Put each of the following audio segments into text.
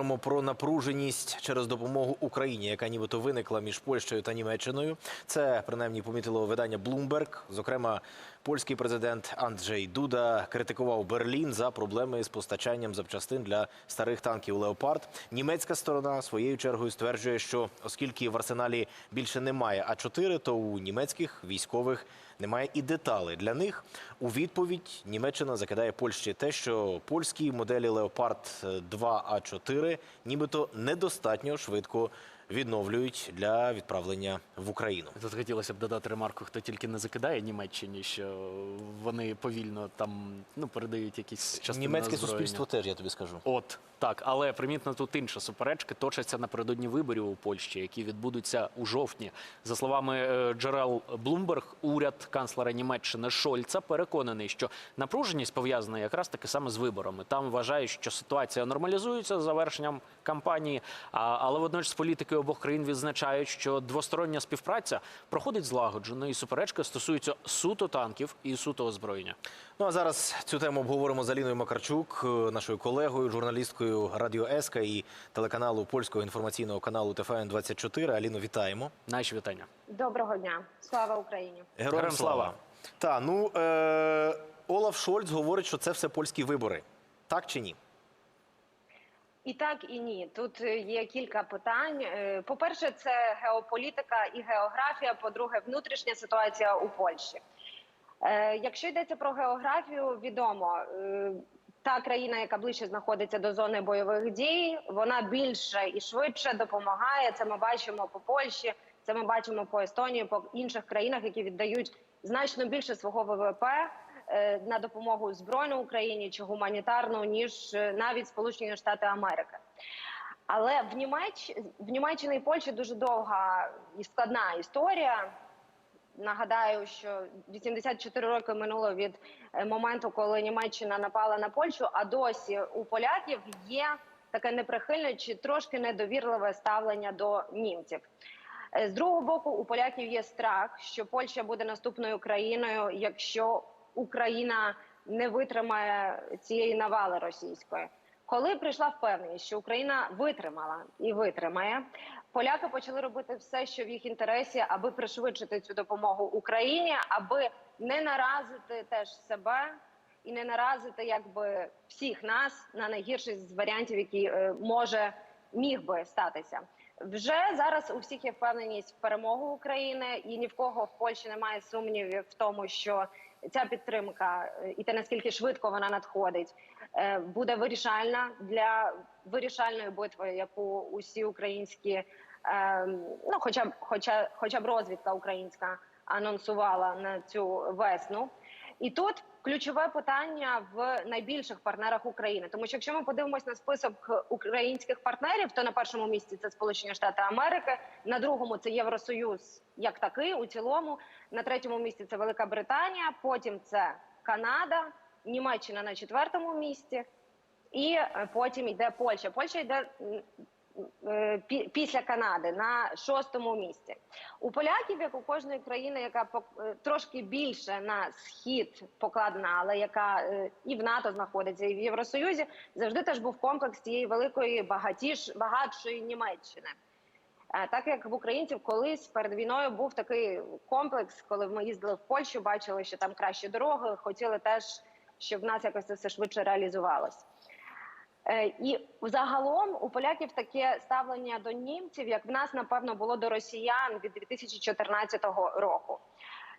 Говоримо про напруженість через допомогу Україні, яка нібито виникла між Польщею та Німеччиною. Це принаймні помітило видання Bloomberg. Зокрема, польський президент Анджей Дуда критикував Берлін за проблеми з постачанням запчастин для старих танків Леопард. Німецька сторона своєю чергою стверджує, що оскільки в арсеналі більше немає А4, то у німецьких військових немає і деталей для них. У відповідь Німеччина закидає Польщі те, що польські моделі Леопард 2 А4 нібито недостатньо швидко відновлюють для відправлення в Україну. Тут хотілося б додати ремарку, хто тільки не закидає Німеччині, що вони повільно там ну передають якісь частини Німецьке озброєння. суспільство теж я тобі скажу. От так, але примітно тут інша суперечки точаться напередодні виборів у Польщі, які відбудуться у жовтні. За словами е, джерел Bloomberg, уряд канцлера Німеччини Шольца переконаний, що напруженість пов'язана якраз таки саме з виборами. Там вважають, що ситуація нормалізується з завершенням кампанії, але водночас політики обох країн відзначають, що двостороння співпраця проходить злагоджено, і суперечки стосуються суто танків і суто озброєння. Ну а зараз цю тему обговоримо з Аліною Макарчук, е, нашою колегою, журналісткою Радіо Еска і телеканалу польського інформаційного каналу ТФН 24 Аліно, вітаємо. Наші вітання. Доброго дня, слава Україні! Героям Героям слава. слава. Та ну е- Олаф Шольц говорить, що це все польські вибори. Так чи ні? І так і ні. Тут е, є кілька питань. Е, По-перше, це геополітика і географія. По-друге, внутрішня ситуація у Польщі. Е, Якщо йдеться про географію, відомо та країна, яка ближче знаходиться до зони бойових дій, вона більше і швидше допомагає. Це ми бачимо по Польщі, це ми бачимо по Естонії, по інших країнах, які віддають значно більше свого ВВП на допомогу збройну Україні чи гуманітарну, ніж е, навіть Сполучені Штати Америки. Але в Німеч... в Німеччині і Польщі дуже довга і складна історія. Нагадаю, що 84 роки минуло від е, моменту, коли Німеччина напала на Польщу, а досі у поляків є таке неприхильне чи трошки недовірливе ставлення до німців. Е, З другого боку, у поляків є страх, що Польща буде наступною країною, якщо Україна не витримає цієї навали російської. Коли прийшла впевненість, що Україна витримала і витримає, поляки почали робити все, що в їх інтересі, аби пришвидшити цю допомогу Україні, аби не наразити теж себе і не наразити якби всіх нас на найгірший з варіантів, який е, може міг би статися. Вже зараз у всіх є впевненість в перемогу України, і ні в кого в Польщі немає сумнівів в тому, що ця підтримка е, і те наскільки швидко вона надходить, е, буде вирішальна для вирішальної битви, яку усі українські, е, ну хоча б хоча, хоча б розвідка українська анонсувала на цю весну. І тут ключове питання в найбільших партнерах України, тому що якщо ми подивимось на список українських партнерів, то на першому місці це Сполучені Штати Америки, на другому це Євросоюз як такий у цілому, на третьому місці це Велика Британія, потім це Канада, Німеччина на четвертому місці, і е, потім йде Польща. Польща йде після Канади на шостому місці. У поляків, як у кожної країни, яка е, трошки більше на схід покладена, але яка е, і в НАТО знаходиться, і в Євросоюзі, завжди теж був комплекс цієї великої багатіш багатшої Німеччини. Е, Так як в українців колись перед війною був такий комплекс, коли ми їздили в Польщу, бачили, що там кращі дороги, хотіли теж, щоб в нас якось це все швидше реалізувалось. Е, І загалом у поляків таке ставлення до німців, як в нас напевно було до росіян від 2014 року.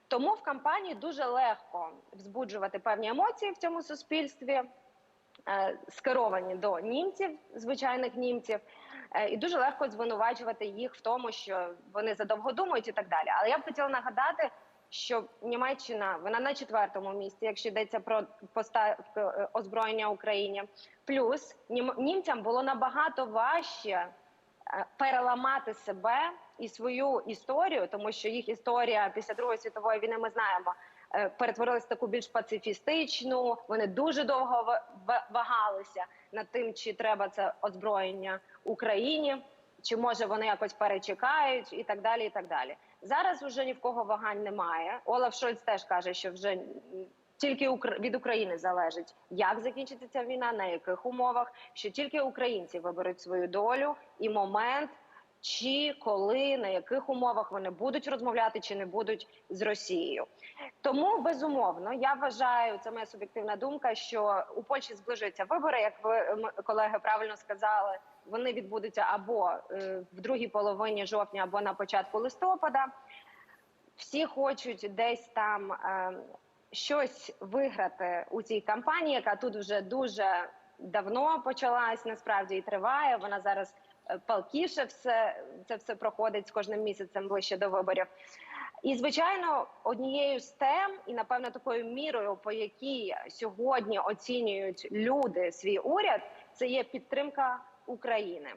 Тому в кампанії дуже легко взбуджувати певні емоції в цьому суспільстві, е, скеровані до німців, звичайних німців, е, і дуже легко звинувачувати їх в тому, що вони задовго думають і так далі. Але я б хотіла нагадати, що Німеччина вона на четвертому місці, якщо йдеться про поставки е, озброєння Україні. Плюс нім- німцям було набагато важче е, переламати себе і свою історію, тому що їх історія після Другої світової війни ми знаємо. е, Перетворилась в таку більш пацифістичну. Вони дуже довго ва- ва- вагалися над тим, чи треба це озброєння Україні, чи може вони якось перечекають, і так далі. І так далі. Зараз вже ні в кого вагань немає. Олаф Шольц теж каже, що вже тільки від України залежить, як закінчиться ця війна, на яких умовах, що тільки українці виберуть свою долю і момент, чи коли на яких умовах вони будуть розмовляти чи не будуть з Росією. Тому безумовно я вважаю, це моя суб'єктивна думка, що у Польщі зближуються вибори, як ви колеги правильно сказали. Вони відбудуться або е, в другій половині жовтня, або на початку листопада. Всі хочуть десь там е, щось виграти у цій кампанії, яка тут вже дуже давно почалась, насправді і триває. Вона зараз палкіше все це все проходить з кожним місяцем ближче до виборів. І звичайно, однією з тем, і напевно такою мірою, по якій сьогодні оцінюють люди свій уряд, це є підтримка України.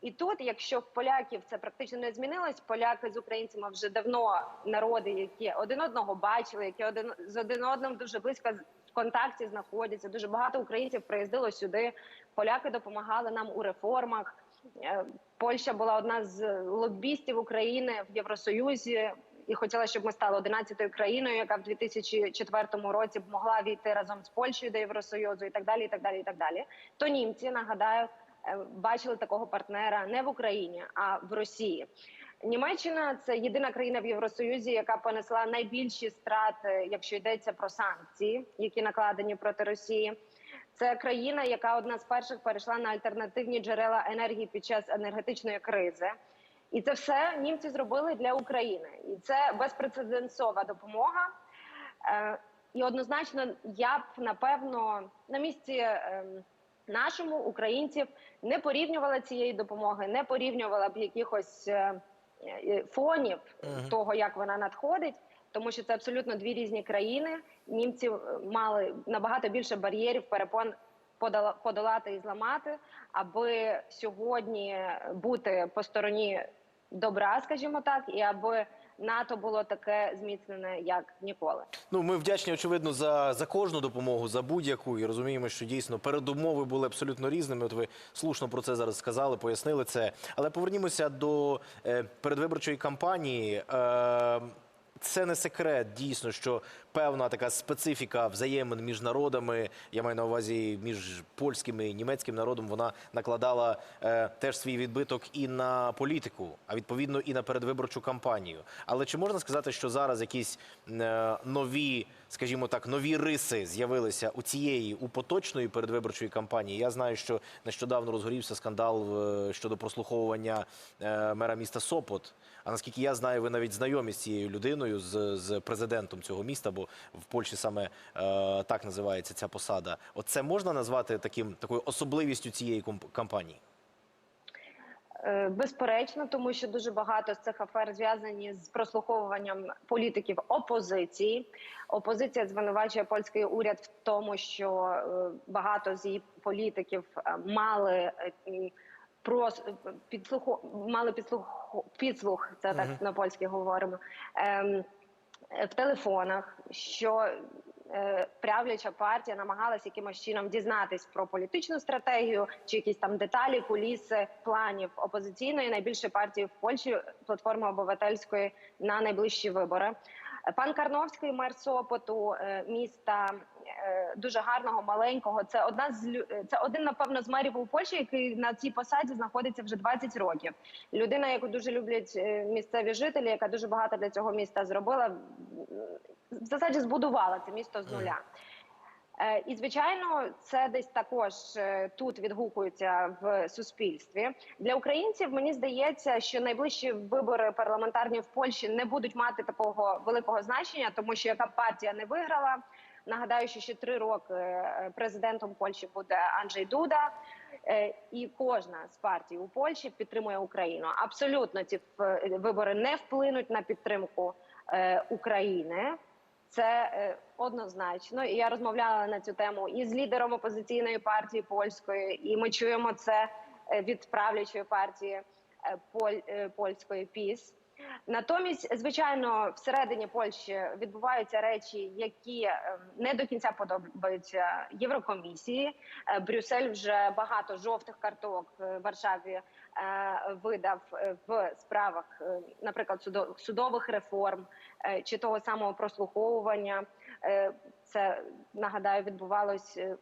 І тут, якщо в поляків це практично не змінилось, поляки з українцями вже давно народи, які один одного бачили, які один з один одним дуже близько в контакті знаходяться. Дуже багато українців приїздило сюди. Поляки допомагали нам у реформах. Е, Польща була одна з лобістів України в Євросоюзі і хотіла, щоб ми стали 11-ю країною, яка в 2004 році могла війти разом з Польщею до Євросоюзу, і так далі. І так далі, і так далі. То німці нагадаю е, бачили такого партнера не в Україні, а в Росії. Німеччина це єдина країна в Євросоюзі, яка понесла найбільші страти, якщо йдеться про санкції, які накладені проти Росії. Це країна, яка одна з перших перейшла на альтернативні джерела енергії під час енергетичної кризи. І це все німці зробили для України, і це безпрецедентова допомога. Е, і однозначно, я б напевно на місці е, нашому українців не порівнювала цієї допомоги, не порівнювала б якихось е, е, фонів того, як вона надходить. Тому що це абсолютно дві різні країни. Німці е, мали набагато більше бар'єрів, перепон подола- подолати і зламати, аби сьогодні бути по стороні добра, скажімо так, і аби НАТО було таке зміцнене, як ніколи. Ну, ми вдячні, очевидно, за, за кожну допомогу, за будь-яку, і розуміємо, що дійсно передумови були абсолютно різними. От ви слушно про це зараз сказали, пояснили це. Але повернімося до е, передвиборчої кампанії. Е, це не секрет, дійсно, що певна така специфіка взаємин між народами, я маю на увазі між польським і німецьким народом, вона накладала е, теж свій відбиток і на політику, а відповідно і на передвиборчу кампанію. Але чи можна сказати, що зараз якісь е, нові, скажімо так, нові риси з'явилися у цієї у поточної передвиборчої кампанії? Я знаю, що нещодавно розгорівся скандал е, щодо прослуховування е, мера міста Сопот. А наскільки я знаю, ви навіть знайомі з цією людиною, з, з президентом цього міста, бо в Польщі саме е, так називається ця посада. Оце можна назвати таким такою особливістю цієї кампанії? Е, Безперечно, тому що дуже багато з цих афер зв'язані з прослуховуванням політиків опозиції. Опозиція звинувачує польський уряд в тому, що е, багато з її політиків е, мали м, прос підслуху мали підслух підслух. Це так на польській говоримо. Ем, в телефонах, що правляча партія намагалась якимось чином дізнатись про політичну стратегію чи якісь там деталі, куліси планів опозиційної найбільшої партії в Польщі платформи обивательської на найближчі вибори. Е, Пан Карновський, мер Сопоту, е, міста е, дуже гарного, маленького. Це одна з е, це один, напевно, з мерів у Польщі, який на цій посаді знаходиться вже 20 років. Людина, яку дуже люблять е, місцеві жителі, яка дуже багато для цього міста зробила, в засаді збудувала це місто з нуля. Е, І звичайно, це десь також е, тут відгукується в суспільстві. Для українців мені здається, що найближчі вибори парламентарні в Польщі не будуть мати такого великого значення, тому що яка партія не виграла. Нагадаю, що ще три роки е, президентом Польщі буде Анджей Дуда, Е, і кожна з партій у Польщі підтримує Україну. Абсолютно ці е, вибори не вплинуть на підтримку е, України. Це е, однозначно. І я розмовляла на цю тему і з лідером опозиційної партії польської, і ми чуємо це е, від правлячої партії е, поль, польської ПІС. Натомість, звичайно, всередині Польщі відбуваються речі, які не до кінця подобаються Єврокомісії. Брюссель вже багато жовтих карток е, Варшаві видав е, в справах, е, наприклад, судо- судових реформ е, чи того самого прослуховування. Е, Це нагадаю, відбувалось е,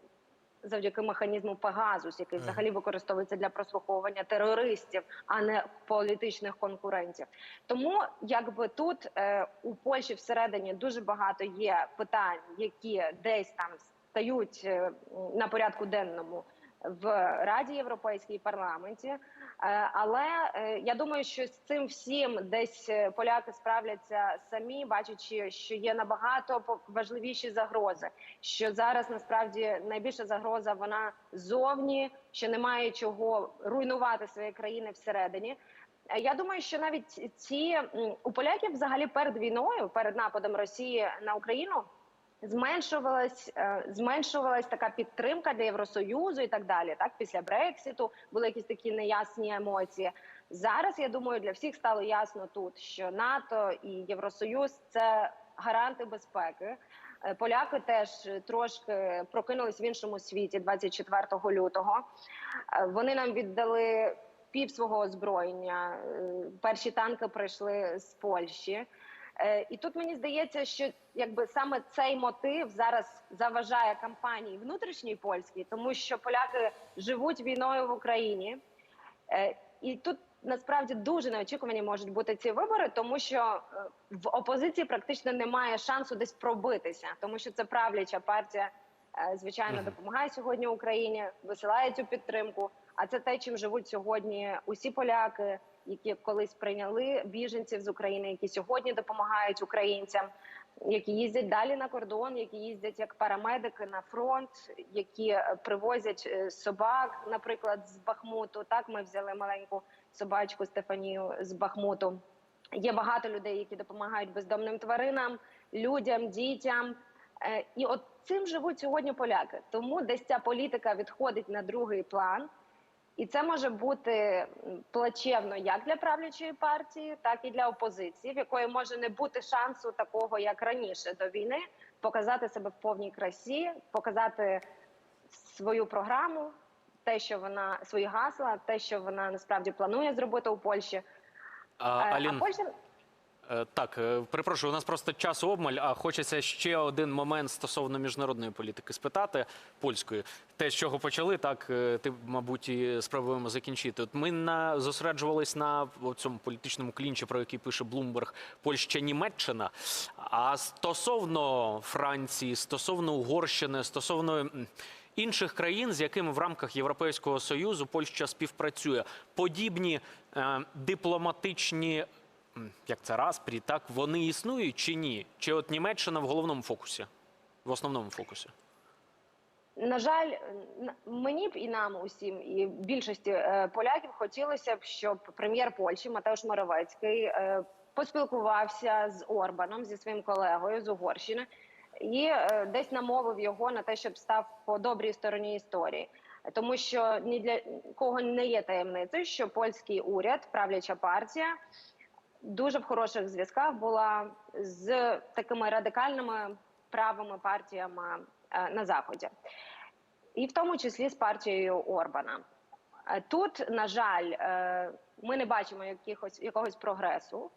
завдяки механізму Пегазус, який взагалі використовується для прослуховування терористів, а не політичних конкурентів. Тому якби тут е, у Польщі всередині дуже багато є питань, які десь там стають е, на порядку денному в Раді Європейській парламенті. Е, Але е, я думаю, що з цим всім десь е, поляки справляться самі, бачачи, що є набагато важливіші загрози. Що зараз насправді найбільша загроза вона зовні, що немає чого руйнувати свої країни всередині. Я думаю, що навіть ці у поляків взагалі перед війною, перед нападом Росії на Україну, зменшувалась е, зменшувалась така підтримка для Євросоюзу і так далі. Так, після Брекситу були якісь такі неясні емоції. Зараз я думаю, для всіх стало ясно тут, що НАТО і Євросоюз це гаранти безпеки. Е, Поляки теж трошки прокинулись в іншому світі 24 лютого. Е, Вони нам віддали пів свого озброєння. Перші танки прийшли з Польщі. Е, І тут мені здається, що якби саме цей мотив зараз заважає кампанії внутрішній польській, тому що поляки живуть війною в Україні. Е, І тут насправді дуже неочікувані можуть бути ці вибори, тому що е, в опозиції практично немає шансу десь пробитися, тому що це правляча партія, е, звичайно, допомагає сьогодні Україні, висилає цю підтримку. А це те, чим живуть сьогодні усі поляки, які колись прийняли біженців з України, які сьогодні допомагають українцям, які їздять далі на кордон, які їздять як парамедики на фронт, які е, привозять е, собак, наприклад, з Бахмуту. Так ми взяли маленьку собачку Стефанію з Бахмуту. Є багато людей, які допомагають бездомним тваринам, людям, дітям. Е, І от цим живуть сьогодні поляки. Тому десь ця політика відходить на другий план. І це може бути плачевно як для правлячої партії, так і для опозиції, в якої може не бути шансу такого, як раніше до війни, показати себе в повній красі, показати свою програму, те, що вона свої гасла, те, що вона насправді планує зробити у Польщі. А, а Алін, А Польща Е, Так, е, перепрошую, у нас просто час обмаль, а хочеться ще один момент стосовно міжнародної політики спитати польської. Те, з чого почали, так е, ти, мабуть, і спробуємо закінчити. От ми на зосереджувались на цьому політичному клінчі, про який пише Блумберг, Польща, Німеччина. А стосовно Франції, стосовно Угорщини, стосовно інших країн, з якими в рамках Європейського союзу Польща співпрацює, подібні е, дипломатичні як це распрі, так вони існують чи ні? Чи от Німеччина в головному фокусі, в основному фокусі? На жаль, мені б і нам усім, і більшості е, поляків хотілося б, щоб прем'єр Польщі Матеуш Моровецький е, поспілкувався з Орбаном, зі своїм колегою з Угорщини, і е, десь намовив його на те, щоб став по добрій стороні історії. Тому що ні для кого не є таємницею, що польський уряд, правляча партія, дуже в хороших зв'язках була з такими радикальними правими партіями е, на заході, і в тому числі з партією Орбана. Е, Тут, на жаль, е, ми не бачимо якихось якогось прогресу.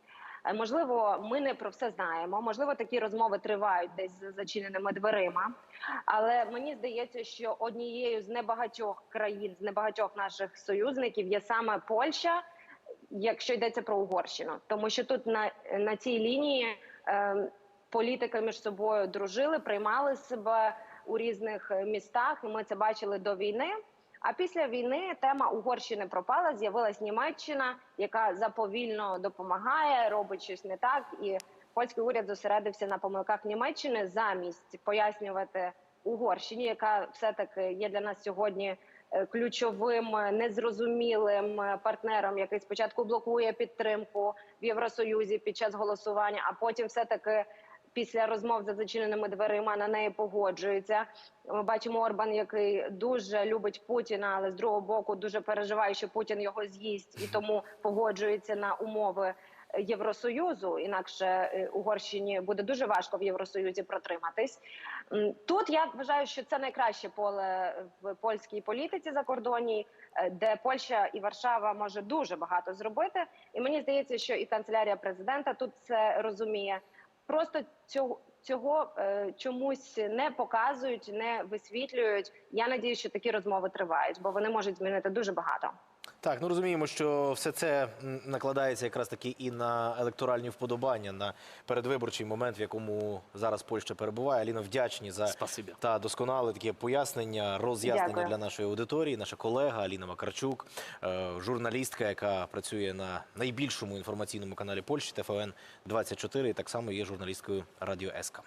Можливо, ми не про все знаємо. Можливо, такі розмови тривають десь за зачиненими дверима. Але мені здається, що однією з небагатьох країн, з небагатьох наших союзників є саме Польща, якщо йдеться про Угорщину, тому що тут на, на цій лінії е, політики між собою дружили, приймали себе у різних містах, і ми це бачили до війни. А після війни тема Угорщини пропала. З'явилась Німеччина, яка заповільно допомагає, робить щось не так. І польський уряд зосередився на помилках Німеччини замість пояснювати Угорщині, яка все таки є для нас сьогодні ключовим е, незрозумілим е, партнером, який спочатку блокує підтримку в Євросоюзі під час голосування, а потім все таки. Після розмов за зачиненими дверима на неї погоджується. Ми бачимо Орбан, який дуже любить Путіна, але з другого боку дуже переживає, що Путін його з'їсть, і тому погоджується на умови Євросоюзу. Інакше е, Угорщині буде дуже важко в Євросоюзі протриматись. Тут я вважаю, що це найкраще поле в польській політиці закордонній, е, де Польща і Варшава може дуже багато зробити. І мені здається, що і канцелярія президента тут це розуміє. Просто цього цього е, чомусь не показують, не висвітлюють. Я надію, що такі розмови тривають, бо вони можуть змінити дуже багато. Так, ну розуміємо, що все це накладається якраз таки і на електоральні вподобання на передвиборчий момент, в якому зараз Польща перебуває. Аліно, вдячні за Спасибі. та досконале таке пояснення, роз'яснення Дякую. для нашої аудиторії. Наша колега Аліна Макарчук, е, журналістка, яка працює на найбільшому інформаційному каналі Польщі ТФН 24 і так само є журналісткою Радіо СК.